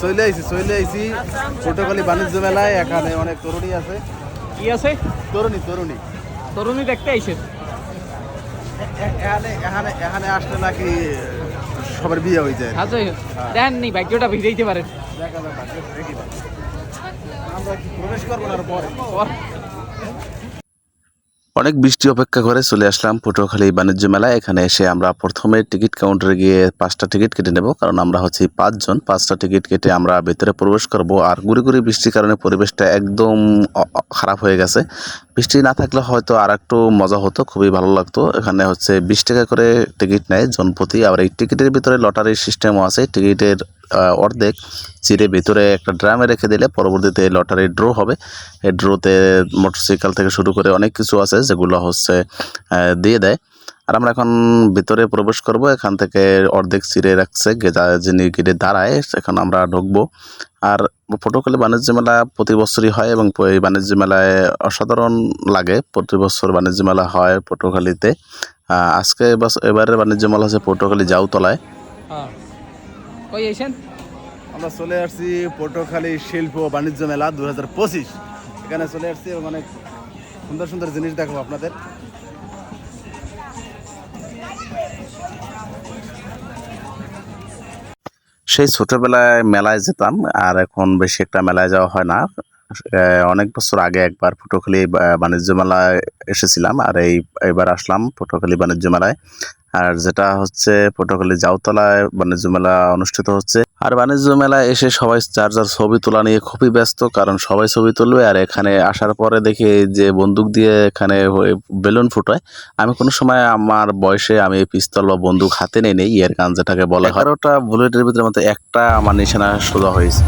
চল। আইছি চলে আইছি। ছোটখালি বাণিজ্য মেলায় এখানে অনেক তরুণী আছে। কি আছে? তরুণী তরুণী। তরুণী দেখতে আইছে। এ- এ- এখানে এখানে এখানে আসলে নাকি সবার বিয়ে হয়ে যায়। আচ্ছা দেন নি ভাগ্যটা ভিড়াইতে পারেন দেখা না। আমরা কি প্রবেশ করব না পরে। অনেক বৃষ্টি অপেক্ষা করে চলে আসলাম পটুয়াখালী বাণিজ্য মেলা এখানে এসে আমরা প্রথমে টিকিট কাউন্টারে গিয়ে পাঁচটা টিকিট কেটে নেব, কারণ আমরা হচ্ছে পাঁচজন। পাঁচটা টিকিট কেটে আমরা ভেতরে প্রবেশ করব আর গুড়ি গুড়ি বৃষ্টির কারণে পরিবেশটা একদম খারাপ হয়ে গেছে। বৃষ্টি না থাকলে হয়তো আর একটু মজা হতো, খুবই ভালো লাগতো। এখানে হচ্ছে বিশ টাকা করে টিকিট নেয় জনপ্রতি। আবার এই টিকিটের ভিতরে লটারির সিস্টেমও আছে। টিকিটের অর্ধেক চিরে ভিতরে একটা ড্রামে রেখে দিলে পরবর্তীতে লটারি ড্র হবে। এই ড্রোতে মোটরসাইকেল থেকে শুরু করে অনেক কিছু আছে যেগুলো হচ্ছে দিয়ে দেয়। আর আমরা এখন ভিতরে প্রবেশ করব, এখান থেকে অর্ধেক চিরে রাখছে যিনি গেটে দাঁড়ায়, এখন আমরা ঢুকবো। আর পটুয়াখালী বাণিজ্য মেলা প্রতি বছরই হয় এবং এই বাণিজ্য মেলায় অসাধারণ লাগে। প্রতি বছর বাণিজ্য মেলা হয় পটুয়াখালীতে আজকে এবছ- এবারের বাণিজ্য মেলা হচ্ছে পটুয়াখালী জাউতলায়। হ্যাঁ। কই আইছেন? আমরা চলে আসছি পটুয়াখালী শিল্প বাণিজ্য মেলা দু হাজার পঁচিশ। এখানে চলে আসছি এবং অনেক সুন্দর সুন্দর জিনিস দেখাবো আপনাদের। সেই ছোটবেলায় মেলায় যেতাম আর এখন বেশি একটা মেলায় যাওয়া হয় না। আহ, অনেক বছর আগে একবার পটুয়াখালী বাণিজ্য মেলায় এসেছিলাম আর এই এবার আসলাম পটুয়াখালী বাণিজ্য মেলায়। আর যেটা হচ্ছে পটুয়াখালী জাউতলায় বাণিজ্য মেলা অনুষ্ঠিত হচ্ছে আর বাণিজ্য মেলায় এসে সবাই যার যার ছবি তোলা নিয়ে খুবই ব্যস্ত কারণ সবাই ছবি তুলবে আর এখানে আসার পরে দেখি যে বন্দুক দিয়ে এখানে হয়ে- বেলুন ফুটায় আমি কোনো সময় আমার বয়সে আমি পিস্তল বা বন্দুক হাতে নেই নেই ইয়ার গান যেটাকে বলা হয় এগারোটা বুলেটের ভিতরে মতো একটা আমার নিশানা সোজা হয়েছে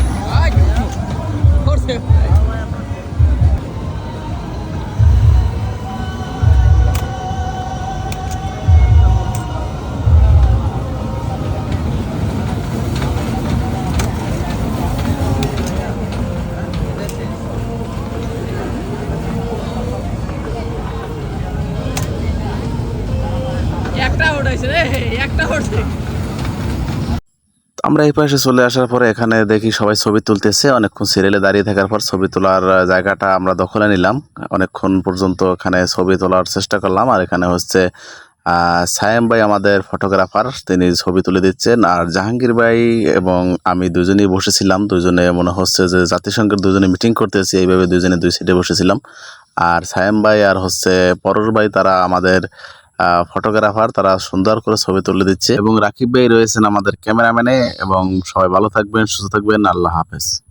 আমরা এই পাশে চলে আসার পরে এখানে দেখি সবাই ছবি তুলতেছে, অনেকক্ষণ সিরিয়ালে দাঁড়িয়ে থাকার পর ছবি তোলার জায়গাটা আমরা দখলে নিলাম। অনেকক্ষণ পর্যন্ত এখানে ছবি তোলার চেষ্টা করলাম, আর এখানে হচ্ছে সায়েম ভাই আমাদের ফটোগ্রাফার তিনি ছবি তুলে দিচ্ছেন। আর জাহাঙ্গীর ভাই এবং আমি দুজনেই বসেছিলাম, দুজনে মনে হচ্ছে যে জাতিসংঘের দুজনে মিটিং করতেছি, এইভাবে দুজনে দুই সিটে বসেছিলাম। আর সায়েম ভাই আর হচ্ছে পরশ ভাই, তারা আমাদের ফটোগ্রাফার তারা সুন্দর করে ছবি তুলে দিচ্ছে। এবং রাকিব ভাই রয়েছেন আমাদের ক্যামেরাম্যানে এবং সবাই ভালো থাকবেন, সুস্থ থাকবেন। আল্লাহ হাফেজ।